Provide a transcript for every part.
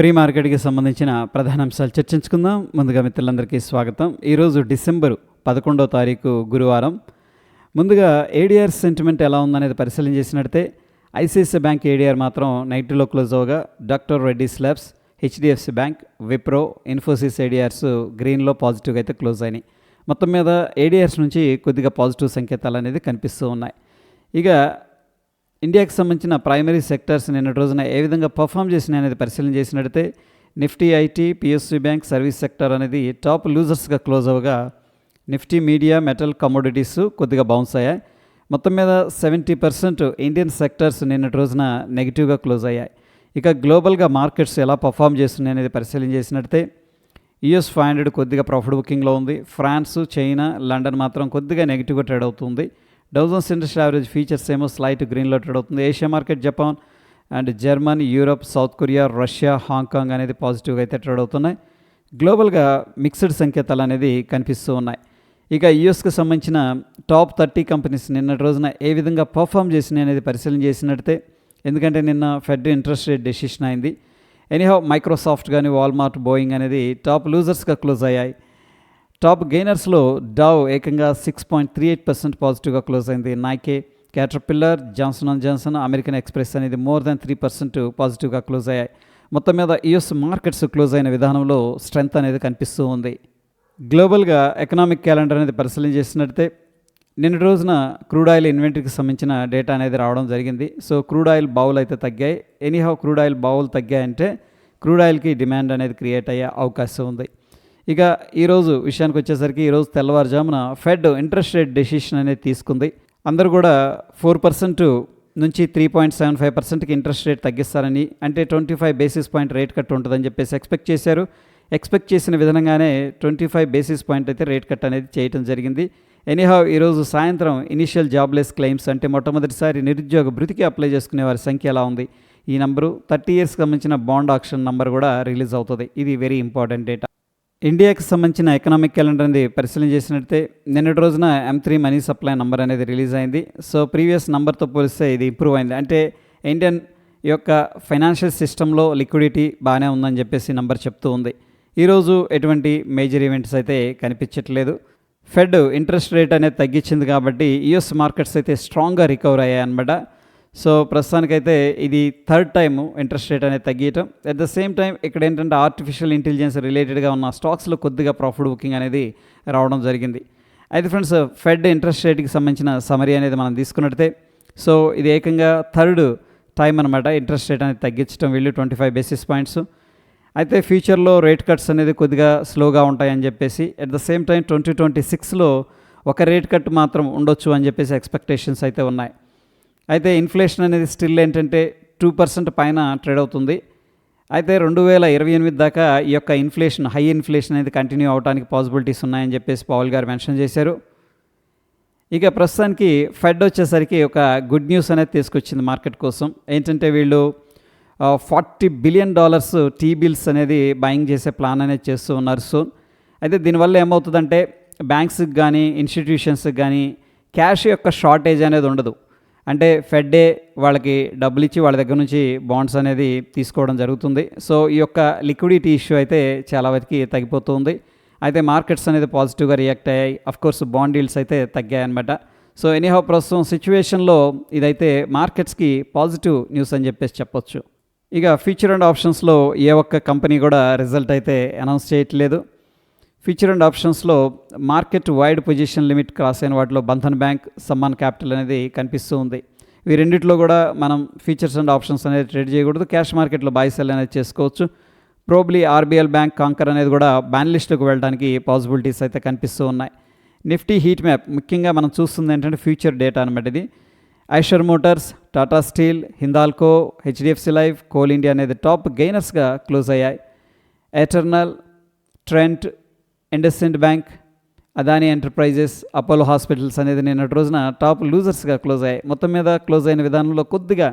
Pre మార్కెట్కి సంబంధించిన ప్రధాన అంశాలు చర్చించుకుందాం. ముందుగా మిత్రులందరికీ స్వాగతం. ఈరోజు డిసెంబరు పదకొండవ తారీఖు గురువారం. ముందుగా ఏడిఆర్ సెంటిమెంట్ ఎలా ఉందనేది పరిశీలన చేసినట్టే ఐసిఐసిఐ బ్యాంక్ ఏడిఆర్ మాత్రం నైట్లో close అవగా doctor Reddy labs HDFC bank Wipro Infosys ADRs గ్రీన్లో పాజిటివ్గా అయితే క్లోజ్ అయినాయి. మొత్తం మీద ఏడిఆర్స్ నుంచి కొద్దిగా పాజిటివ్ సంకేతాలు అనేది కనిపిస్తూ ఉన్నాయి. ఇక ఇండియాకి సంబంధించిన ప్రైమరీ సెక్టర్స్ నిన్న రోజున ఏ విధంగా పర్ఫామ్ చేసినాయి అనేది పరిశీలన చేసినట్టయితే Nifty IT PSC bank service sector అనేది టాప్ లూజర్స్గా క్లోజ్ అవగా నిఫ్టీ మీడియా మెటల్ కమోడిటీస్ కొద్దిగా బౌన్స్ అయ్యాయి. మొత్తం మీద సెవెంటీ పర్సెంట్ ఇండియన్ సెక్టర్స్ నిన్నటి రోజున నెగిటివ్గా క్లోజ్ అయ్యాయి. ఇక గ్లోబల్గా మార్కెట్స్ ఎలా పర్ఫామ్ చేస్తున్నాయి అనేది పరిశీలన చేసినట్టే యుఎస్ ఫైవ్ హండ్రెడ్ కొద్దిగా ప్రాఫిట్ బుకింగ్లో ఉంది. ఫ్రాన్స్ చైనా లండన్ మాత్రం కొద్దిగా నెగిటివ్గా ట్రేడ్ అవుతుంది. Dow Jones industry average features ఏమో స్లైట్ గ్రీన్లో ట్రేడ్ అవుతుంది. Asia market Japan and Germany Europe South Korea Russia Hong Kong అనేది పాజిటివ్గా అయితే ట్రేడ్ అవుతున్నాయి. గ్లోబల్గా మిక్స్డ్ సంకేతాలు అనేది కనిపిస్తూ ఉన్నాయి. ఇక యుఎస్కి సంబంధించిన టాప్ థర్టీ కంపెనీస్ నిన్నటి రోజున ఏ విధంగా పర్ఫామ్ చేసినాయి అనేది పరిశీలన చేసినట్టే ఎందుకంటే నిన్న ఫెడ్ ఇంట్రెస్ట్ రేట్ డెసిషన్ అయింది. ఎనీహౌ మైక్రోసాఫ్ట్ కానీ వాల్మార్ట్ బోయింగ్ అనేది టాప్ లూజర్స్గా క్లోజ్ అయ్యాయి. టాప్ గెయినర్స్లో డావ్ ఏకంగా six point three eight percent పాజిటివ్గా క్లోజ్ అయింది. Nike Caterpillar Johnson and Johnson American Express అనేది మోర్ దాన్ త్రీ పర్సెంట్ పాజిటివ్గా క్లోజ్ అయ్యాయి. మొత్తం మీద యుఎస్ మార్కెట్స్ క్లోజ్ అయిన విధానంలో స్ట్రెంగ్త్ అనేది కనిపిస్తూ ఉంది. గ్లోబల్గా ఎకనామిక్ క్యాలెండర్ అనేది పరిశీలన చేసినట్టే నిన్న రోజున క్రూడ్ ఆయిల్ ఇన్వెంటరీకి సంబంధించిన డేటా అనేది రావడం జరిగింది. సో క్రూడ్ ఆయిల్ బావులు అయితే తగ్గాయి. ఎనీహౌ క్రూడ్ ఆయిల్ బావులు తగ్గాయంటే క్రూడ్ ఆయిల్కి డిమాండ్ అనేది క్రియేట్ అయ్యే అవకాశం ఉంది. ఇక ఈరోజు విషయానికి వచ్చేసరికి ఈరోజు తెల్లవారుజామున ఫెడ్ ఇంట్రెస్ట్ రేట్ డెసిషన్ అనేది తీసుకుంది. అందరూ కూడా ఫోర్ పర్సెంట్ నుంచి త్రీ పాయింట్ సెవెన్ ఫైవ్ పర్సెంట్కి ఇంట్రెస్ట్ రేట్ తగ్గిస్తారని అంటే twenty five basis point rate cut ఉంటుందని చెప్పేసి ఎక్స్పెక్ట్ చేశారు. ఎక్స్పెక్ట్ చేసిన విధంగానే ట్వంటీ ఫైవ్ బేసిస్ పాయింట్ అయితే రేట్ కట్ అనేది చేయడం జరిగింది. ఎనీహావ్ ఈరోజు సాయంత్రం ఇనిషియల్ జాబ్లెస్ క్లెయిమ్స్ అంటే మొట్టమొదటిసారి నిరుద్యోగ భృతికి అప్లై చేసుకునే వారి సంఖ్య ఎలా ఉంది? ఈ నంబరు థర్టీ ఇయర్స్కి సంబంధించిన బాండ్ ఆక్షన్ నంబర్ కూడా రిలీజ్ అవుతుంది. ఇది వెరీ ఇంపార్టెంట్ డేటా ఇండియాకి సంబంధించిన ఎకనామిక్ క్యాలెండర్ అనేది పరిశీలన చేసినట్టే నిన్నటి రోజున M three money supply number అనేది రిలీజ్ అయింది. సో ప్రీవియస్ నెంబర్తో పోలిస్తే ఇది ఇంప్రూవ్ అయింది. అంటే ఇండియన్ యొక్క ఫైనాన్షియల్ సిస్టంలో లిక్విడిటీ బాగానే ఉందని చెప్పేసి నంబర్ చెప్తూ ఉంది. ఈరోజు ఎటువంటి మేజర్ ఈవెంట్స్ అయితే కనిపించట్లేదు. ఫెడ్ ఇంట్రెస్ట్ రేట్ అనేది తగ్గించింది కాబట్టి యుఎస్ మార్కెట్స్ అయితే స్ట్రాంగ్గా రికవర్ అయ్యాయి అనమాట సో ప్రస్తుతానికైతే ఇది థర్డ్ టైం ఇంట్రెస్ట్ రేట్ అనేది తగ్గించడం అట్ ద సేమ్ టైం ఇక్కడ ఏంటంటే ఆర్టిఫిషియల్ ఇంటెలిజెన్స్ రిలేటెడ్గా ఉన్న స్టాక్స్లో కొద్దిగా ప్రాఫిట్ బుకింగ్ అనేది రావడం జరిగింది. అయితే ఫ్రెండ్స్ ఫెడ్ ఇంట్రెస్ట్ రేట్కి సంబంధించిన సమరీ అనేది మనం తీసుకున్నట్టే. సో ఇది ఏకంగా థర్డ్ టైం అనమాట ఇంట్రెస్ట్ రేట్ అనేది తగ్గించడం వెళ్ళి ట్వంటీ ఫైవ్ బేసిస్ పాయింట్స్ అయితే ఫ్యూచర్లో రేట్ కట్స్ అనేది కొద్దిగా స్లోగా ఉంటాయని చెప్పేసి at the same time twenty twenty సిక్స్లో ఒక రేట్ కట్ మాత్రం ఉండొచ్చు అని చెప్పేసి ఎక్స్పెక్టేషన్స్ అయితే ఉన్నాయి. అయితే ఇన్ఫ్లేషన్ అనేది స్టిల్ ఏంటంటే టూ పర్సెంట్ పైన ట్రేడ్ అవుతుంది. అయితే రెండు వేల ఇరవై ఎనిమిది దాకా ఈ యొక్క ఇన్ఫ్లేషన్ హై ఇన్ఫ్లేషన్ అనేది కంటిన్యూ అవడానికి పాసిబిలిటీస్ ఉన్నాయని చెప్పేసి పవల్ గారు మెన్షన్ చేశారు. ఇక ప్రస్తుతానికి ఫెడ్ వచ్చేసరికి ఒక గుడ్ న్యూస్ అనేది తీసుకొచ్చింది మార్కెట్ కోసం. ఏంటంటే వీళ్ళు forty billion dollars T bills అనేది బయింగ్ చేసే ప్లాన్ అనేది చేస్తూ ఉన్నారు. సోన్ అయితే దీనివల్ల ఏమవుతుందంటే బ్యాంక్స్కి కానీ ఇన్స్టిట్యూషన్స్కి కానీ క్యాష్ యొక్క షార్టేజ్ అనేది ఉండదు. అంటే ఫెడ్డే వాళ్ళకి డబ్బులు ఇచ్చి వాళ్ళ దగ్గర నుంచి బాండ్స్ అనేది తీసుకోవడం జరుగుతుంది. సో ఈ యొక్క లిక్విడిటీ ఇష్యూ అయితే చాలా వరకు తగ్గిపోతుంది అయితే మార్కెట్స్ అనేది పాజిటివ్గా రియాక్ట్ అయ్యాయి. కోర్స్ బాండ్ డీల్స్ అయితే తగ్గాయి అనమాట సో ఎనీహౌ ప్రస్తుతం సిచ్యువేషన్లో ఇదైతే మార్కెట్స్కి పాజిటివ్ న్యూస్ అని చెప్పేసి చెప్పొచ్చు. ఇక ఫ్యూచర్ అండ్ ఆప్షన్స్లో ఏ ఒక్క కంపెనీ కూడా రిజల్ట్ అయితే అనౌన్స్ చేయట్లేదు. ఫ్యూచర్ అండ్ ఆప్షన్స్లో market wide position limit cross అయిన వాటిలో బంధన్ బ్యాంక్ సమ్మాన్ క్యాపిటల్ అనేది కనిపిస్తూ ఉంది. ఇవి రెండిట్లో కూడా మనం ఫీచర్స్ అండ్ ఆప్షన్స్ అనేది ట్రేడ్ చేయకూడదు. క్యాష్ మార్కెట్లో బాయ్ సెల్ అనేది చేసుకోవచ్చు. ప్రోబ్లీ ఆర్బీఎల్ బ్యాంక్ కాంకర్ అనేది కూడా బ్యాన్ వెళ్ళడానికి పాసిబిలిటీస్ అయితే కనిపిస్తూ ఉన్నాయి. నిఫ్టీ హీట్ మ్యాప్ ముఖ్యంగా మనం చూస్తుంది ఏంటంటే ఫ్యూచర్ డేటా అనమాట ఇది. Eicher Motors Tata Steel Hindalco HDFC Life Coal India అనేది టాప్ గెయినర్స్గా క్లోజ్ అయ్యాయి. Eternal Trent IndusInd bank Adani Enterprises Apollo Hospitals అనేది నిన్నటి రోజున టాప్ లూజర్స్గా క్లోజ్ అయ్యాయి. మొత్తం మీద క్లోజ్ అయిన విధానంలో కొద్దిగా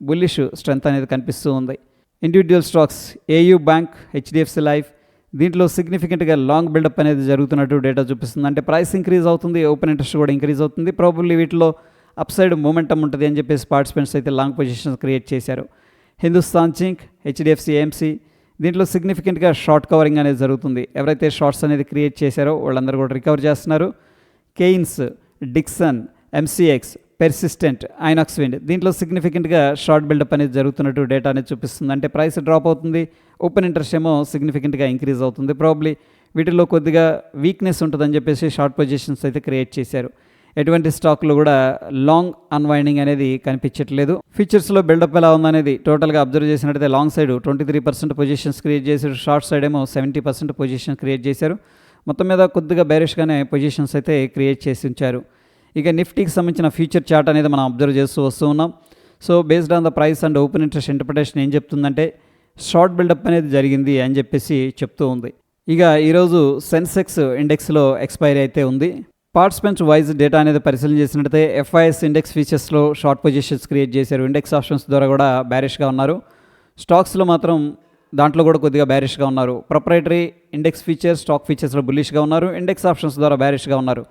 బుల్లిష్ స్ట్రెంత్ అనేది కనిపిస్తూ ఉంది. Individual stocks AU bank HDFC life దీంట్లో సిగ్నిఫికెంట్గా లాంగ్ బిల్డప్ అనేది జరుగుతున్నట్టు డేటా చూపిస్తుంది. అంటే ప్రైస్ ఇంక్రీజ్ అవుతుంది ఓపెన్ ఇంట్రెస్ట్ కూడా ఇంక్రీజ్ అవుతుంది. ప్రాబబ్లీ వీటిలో అప్ సైడ్ మూమెంటం ఉంటుంది అని చెప్పేసి పార్టిసిపెంట్స్ అయితే లాంగ్ పొజిషన్స్ క్రియేట్ చేశారు. హిందుస్థాన్ జింక్ హెచ్డిఎఫ్సి ఏఎంసీ దీంట్లో సిగ్నిఫికెంట్గా షార్ట్ కవరింగ్ అనేది జరుగుతుంది. ఎవరైతే షార్ట్స్ అనేది క్రియేట్ చేశారో వాళ్ళందరూ కూడా రికవర్ చేస్తున్నారు. Kaynes Dixon MCX Persistent Inox Wind దీంట్లో సిగ్నిఫికెంట్గా షార్ట్ బిల్డప్ అనేది జరుగుతున్నట్టు డేటా అనేది చూపిస్తుంది. అంటే ప్రైస్ డ్రాప్ అవుతుంది ఓపెన్ ఇంట్రెస్ట్ ఏమో సిగ్నిఫికెంట్గా ఇంక్రీజ్ అవుతుంది. ప్రాబ్లీ వీటిల్లో కొద్దిగా వీక్నెస్ ఉంటుందని చెప్పేసి షార్ట్ పొజిషన్స్ అయితే క్రియేట్ చేశారు. ఎటువంటి స్టాక్లు కూడా లాంగ్ అన్వైండింగ్ అనేది కనిపించట్లేదు. ఫ్యూచర్స్లో బిల్డప్ ఎలా ఉందనేది టోటల్గా అబ్జర్వ్ చేసినట్టయితే long side twenty three percent positions create చేశారు. షార్ట్ సైడ్ ఏమో సెవెంటీ పర్సెంట్ పొజిషన్ క్రియేట్ చేశారు. మొత్తం మీద కొద్దిగా బేరిష్గానే పొజిషన్స్ అయితే క్రియేట్ చేసి ఉంచారు. ఇక నిఫ్టీకి సంబంధించిన ఫ్యూచర్ చార్ట్ అనేది మనం అబ్జర్వ్ చేస్తూ వస్తూ ఉన్నాం. So based on the price and open interest interpretation ఏం చెప్తుందంటే షార్ట్ బిల్డప్ అనేది జరిగింది అని చెప్పేసి చెప్తూ ఉంది. ఇక ఈరోజు సెన్సెక్స్ ఇండెక్స్లో ఎక్స్పైరీ అయితే ఉంది. పార్టిసిపెంట్స్ వైజ్ డేటా అనేది పరిశీలన చేసినట్టయితే ఎఫ్ఐఎస్ ఇండెక్స్ ఫీచర్స్లో షార్ట్ పొజిషన్స్ క్రియేట్ చేశారు. ఇండెక్స్ ఆప్షన్స్ ద్వారా కూడా బ్యారిష్గా ఉన్నారు. స్టాక్స్లో మాత్రం దాంట్లో కూడా కొద్దిగా బ్యారిష్గా ఉన్నారు. ప్రొపరేటరీ ఇండెక్స్ ఫీచర్స్ స్టాక్ ఫీచర్స్లో బుల్లిష్గా ఉన్నారు. ఇండెక్స్ ఆప్షన్స్ ద్వారా బ్యారిష్గా ఉన్నారు.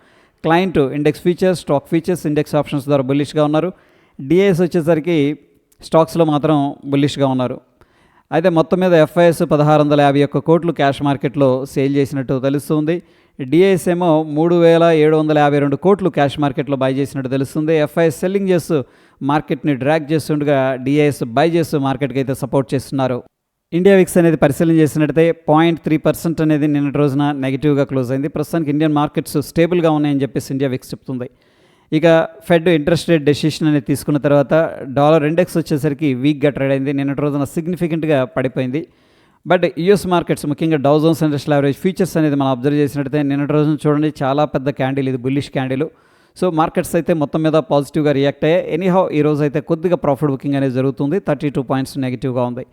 Client index features stock features index options ద్వారా బుల్లిష్గా ఉన్నారు. డిఐఎస్ వచ్చేసరికి స్టాక్స్లో మాత్రం బుల్లిష్గా ఉన్నారు. అయితే మొత్తం మీద ఎఫ్ఐఎస్ పదహారు వందల యాభై ఒక్క కోట్లు క్యాష్ మార్కెట్లో సేల్ చేసినట్టు తెలుస్తుంది. డిఐఎస్ ఏమో మూడు వేల ఏడు వందల యాభై రెండు కోట్లు క్యాష్ మార్కెట్లో బై చేసినట్టు తెలుస్తుంది. ఎఫ్ఐఎస్ సెల్లింగ్ చేస్తూ మార్కెట్ని డ్రాక్ చేస్తుండగా డిఐఎస్ బై చేస్తూ మార్కెట్కి అయితే సపోర్ట్ చేస్తున్నారు. ఇండియా విక్స్ అనేది పరిశీలన చేసినట్టయితే పాయింట్ త్రీ పర్సెంట్ అనేది నిన్నటి రోజున నెగిటివ్గా క్లోజ్ అయింది. ప్రస్తుతానికి ఇండియన్ మార్కెట్స్ స్టేబుల్గా ఉన్నాయని చెప్పేసి ఇండియా విక్స్ చెప్తుంది. ఇక ఫెడ్ ఇంట్రెస్ట్ రేట్ డెసిషన్ అనేది తీసుకున్న తర్వాత డాలర్ ఇండెక్స్ వచ్చేసరికి వీక్గా ట్రేడ్ అయింది. నిన్నటి రోజున సిగ్నిఫికెంట్గా పడిపోయింది. బట్ యూఎస్ మార్కెట్స్ ముఖ్యంగా Dow Jones industrial average futures అనేది మనం అబ్జర్వ్ చేసినట్టయితే నిన్నటి రోజున చూడండి చాలా పెద్ద క్యాండిల్ ఇది బుల్లిష్ క్యాండిల్. సో మార్కెట్స్ అయితే మొత్తం మీద పాజిటివ్గా రియాక్ట్ అయ్యాయి. ఎనీహౌ ఈ రోజు అయితే కొద్దిగా ప్రాఫిట్ బుకింగ్ అనేది జరుగుతుంది. థర్టీ టూ పాయింట్స్ నెగిటివ్గా ఉంది.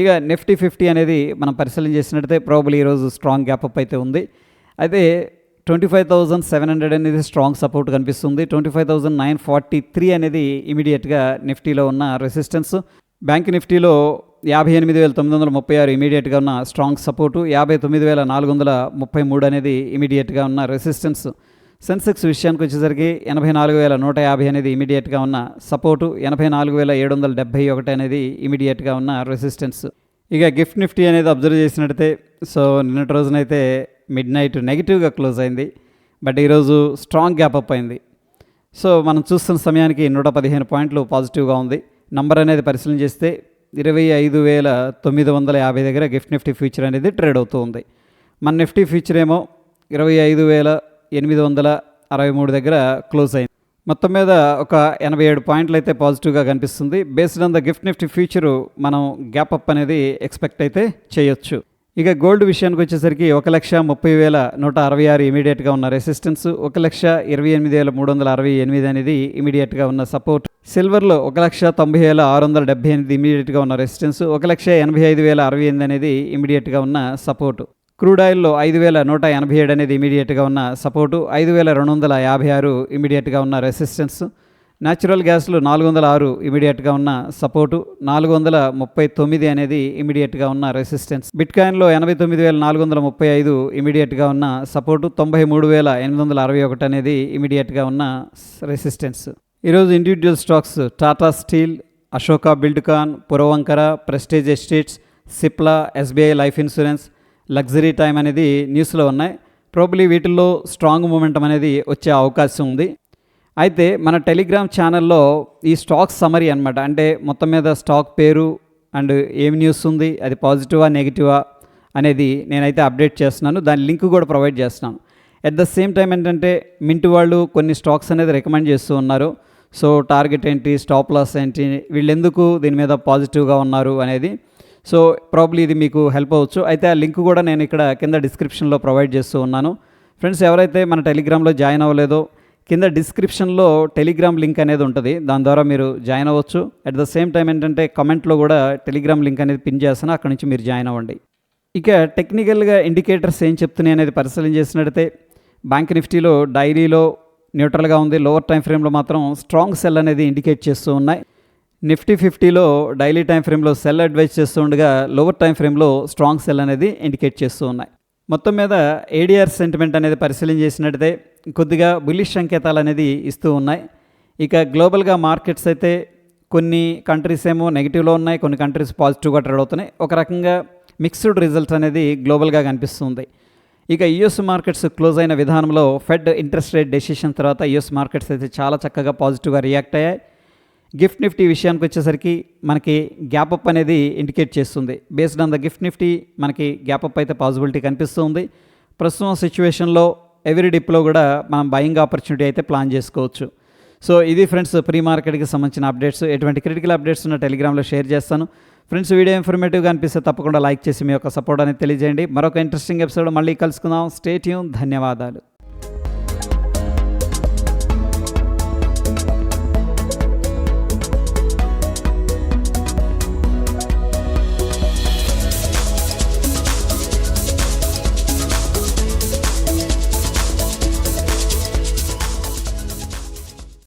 ఇక నిఫ్టీ ఫిఫ్టీ అనేది మనం పరిశీలన చేసినట్టయితే ప్రాబుల్ ఈరోజు స్ట్రాంగ్ గ్యాప్ అప్ అయితే ఉంది. అయితే twenty five thousand seven hundred అనేది స్ట్రాంగ్ సపోర్ట్ కనిపిస్తుంది. Twenty five thousand nine forty three అనేది ఇమీడియట్గా నిఫ్టీలో ఉన్న రెసిస్టెన్స్ బ్యాంక్ నిఫ్టీలో యాభై ఎనిమిది వేల తొమ్మిది వందల ముప్పై ఆరు ఇమీడియట్గా ఉన్న స్ట్రాంగ్ సపోర్టు యాభై తొమ్మిది వేల నాలుగు వందల ముప్పై మూడు అనేది ఇమీడియట్గా ఉన్న రెసిస్టెన్స్ సెన్సెక్స్ విషయానికి వచ్చేసరికి ఎనభై నాలుగు వేల నూట యాభై అనేది ఇమీడియట్గా ఉన్న సపోర్టు ఎనభై నాలుగు వేల ఏడు వందల డెబ్బై ఒకటి అనేది ఇమీడియట్గా ఉన్న రెసిస్టెన్స్ ఇక గిఫ్ట్ నిఫ్టీ అనేది అబ్జర్వ్ చేసినట్టయితే సో నిన్నటి రోజునైతే మిడ్ నైట్ నెగిటివ్గా క్లోజ్ అయింది బట్ ఈరోజు స్ట్రాంగ్ గ్యాప్ అప్ అయింది. సో మనం చూస్తున్న సమయానికి నూట పదిహేను పాయింట్లు పాజిటివ్గా ఉంది. నంబర్ అనేది పరిశీలన చేస్తే ఇరవై ఐదు వేల తొమ్మిది వందల యాభై దగ్గర గిఫ్ట్ నిఫ్టీ ఫ్యూచర్ అనేది ట్రేడ్ అవుతూ ఉంది. మన నిఫ్టీ ఫ్యూచర్ ఏమో ఇరవై ఐదు వేల ఎనిమిది వందల అరవై మూడు దగ్గర క్లోజ్ అయింది. మొత్తం మీద ఒక ఎనభై ఏడు పాయింట్లు అయితే పాజిటివ్గా కనిపిస్తుంది. Based on the Gift Nifty future మనం గ్యాప్ అప్ అనేది ఎక్స్పెక్ట్ అయితే చేయొచ్చు. ఇక గోల్డ్ విషయానికి వచ్చేసరికి ఒక లక్ష ముప్పై వేల నూట అరవై ఆరు ఇమీడియట్గా ఉన్న రెసిస్టెన్స్ ఒక లక్ష ఇరవై ఎనిమిది వేల మూడు వందల అరవై ఎనిమిది అనేది ఇమీడియట్గా ఉన్న సపోర్ట్. సిల్వర్లో ఒక లక్ష తొంభై వేల ఆరు వందల డెబ్బై ఎనిమిది ఇమీడియట్గా ఉన్న రెసిస్టెన్స్ ఒక లక్ష ఎనభై ఐదు వేల అరవై ఎనిమిది అనేది ఇమీడియట్గా ఉన్న సపోర్ట్. క్రూడ్ ఆయిల్లో ఐదు వేల నూట ఎనభై ఏడు అనేది ఇమీడియట్గా ఉన్న సపోర్టు ఐదు వేల రెండు వందల యాభై ఆరు ఇమీడియట్గా ఉన్న రెసిస్టెన్స్. న్యాచురల్ గ్యాస్లు నాలుగు వందల ఆరు ఇమీడియట్గా ఉన్న సపోర్టు నాలుగు వందల ముప్పై తొమ్మిది అనేది ఇమీడియట్గా ఉన్న రెసిస్టెన్స్. బిట్కాయిన్లో ఎనభై తొమ్మిది వేల నాలుగు వందల ముప్పై ఐదు ఇమీడియట్గా ఉన్న సపోర్టు తొంభై మూడు వేల ఎనిమిది వందల అరవై ఒకటి అనేది ఇమీడియట్గా ఉన్న రెసిస్టెన్స్. ఈరోజు individual stocks Tata Steel Ashoka Buildcon Puravankara Prestige Estates Cipla SBI Life Insurance luxury time అనేది న్యూస్లో ఉన్నాయి. ప్రాబ్లీ వీటిల్లో స్ట్రాంగ్ మూమెంటం అనేది వచ్చే అవకాశం ఉంది. అయితే మన టెలిగ్రామ్ ఛానల్లో ఈ స్టాక్ సమరీ అనమాట అంటే మొత్తం మీద స్టాక్ పేరు అండ్ ఏం న్యూస్ ఉంది అది పాజిటివా నెగిటివా అనేది నేనైతే అప్డేట్ చేస్తున్నాను. దాని లింక్ కూడా ప్రొవైడ్ చేస్తున్నాను. ఎట్ ద సేమ్ టైం ఏంటంటే మింట్ వాళ్ళు కొన్ని స్టాక్స్ అనేది రికమెండ్ చేస్తూ ఉన్నారు. సో టార్గెట్ ఏంటి స్టాప్ లాస్ ఏంటి వీళ్ళెందుకు దీని మీద పాజిటివ్గా ఉన్నారు అనేది. సో ప్రాబ్లీ ఇది మీకు హెల్ప్ అవ్వచ్చు. అయితే ఆ లింక్ కూడా నేను ఇక్కడ కింద డిస్క్రిప్షన్లో ప్రొవైడ్ చేస్తూ ఉన్నాను. ఫ్రెండ్స్ ఎవరైతే మన టెలిగ్రామ్లో జాయిన్ అవ్వలేదో కింద డిస్క్రిప్షన్లో టెలిగ్రామ్ లింక్ అనేది ఉంటుంది. దాని ద్వారా మీరు జాయిన్ అవ్వచ్చు. అట్ ద సేమ్ టైం ఏంటంటే కమెంట్లో కూడా టెలిగ్రామ్ లింక్ అనేది పిన్ చేస్తాను. అక్కడ నుంచి మీరు జాయిన్ అవ్వండి. ఇక టెక్నికల్గా ఇండికేటర్స్ ఏం చెప్తున్నాయి అనేది పరిశీలన చేసినట్టయితే బ్యాంక్ నిఫ్టీలో డైలీలో న్యూట్రల్గా ఉంది. లోవర్ టైం ఫ్రేమ్లో మాత్రం స్ట్రాంగ్ సెల్ అనేది ఇండికేట్ చేస్తూ ఉన్నాయి. నిఫ్టీ ఫిఫ్టీలో డైలీ టైం ఫ్రేమ్లో సెల్ అడ్వైజ్ చేస్తూ ఉండగా లోవర్ టైం ఫ్రేమ్లో స్ట్రాంగ్ సెల్ అనేది ఇండికేట్ చేస్తూ ఉన్నాయి. మొత్తం మీద ఏడిఆర్ సెంటిమెంట్ అనేది పరిశీలన చేసినట్టయితే కొద్దిగా బులిష్ సంకేతాలు అనేది ఇస్తూ ఉన్నాయి. ఇక గ్లోబల్గా మార్కెట్స్ అయితే కొన్ని కంట్రీస్ ఏమో నెగిటివ్లో ఉన్నాయి కొన్ని కంట్రీస్ పాజిటివ్గా ట్రేడ్ అవుతున్నాయి. ఒక రకంగా మిక్స్డ్ రిజల్ట్ అనేది గ్లోబల్గా కనిపిస్తుంది. ఇక యుఎస్ మార్కెట్స్ క్లోజ్ అయిన విధానంలో ఫెడ్ ఇంట్రెస్ట్ రేట్ డెసిషన్ తర్వాత యుఎస్ మార్కెట్స్ అయితే చాలా చక్కగా పాజిటివ్గా రియాక్ట్ అయ్యాయి. గిఫ్ట్ నిఫ్టీ విషయానికి వచ్చేసరికి మనకి గ్యాప్ అప్ అనేది ఇండికేట్ చేస్తుంది. Based on the Gift Nifty మనకి గ్యాప్ అప్ అయితే పాసిబిలిటీ కనిపిస్తుంది. ప్రస్తుతం సిచ్యువేషన్లో ఎవ్రీ డిప్లో కూడా మనం బయింగ్ ఆపర్చునిటీ అయితే ప్లాన్ చేసుకోవచ్చు. సో ఇది ఫ్రెండ్స్ ప్రీ మార్కెట్కి సంబంధించిన అప్డేట్స్. ఎటువంటి క్రిటికల్ అప్డేట్స్ ఉన్న టెలిగ్రామ్లో షేర్ చేస్తాను. ఫ్రెండ్స్ వీడియో ఇన్ఫర్మేటివ్గా అనిపిస్తే తప్పకుండా లైక్ చేసి మీ యొక్క సపోర్ట్ అనేది తెలియజేయండి. మరొక ఇంట్రెస్టింగ్ ఎపిసోడ్ మళ్ళీ కలుసుకుందాం. స్టేట్యూన్ ధన్యవాదాలు.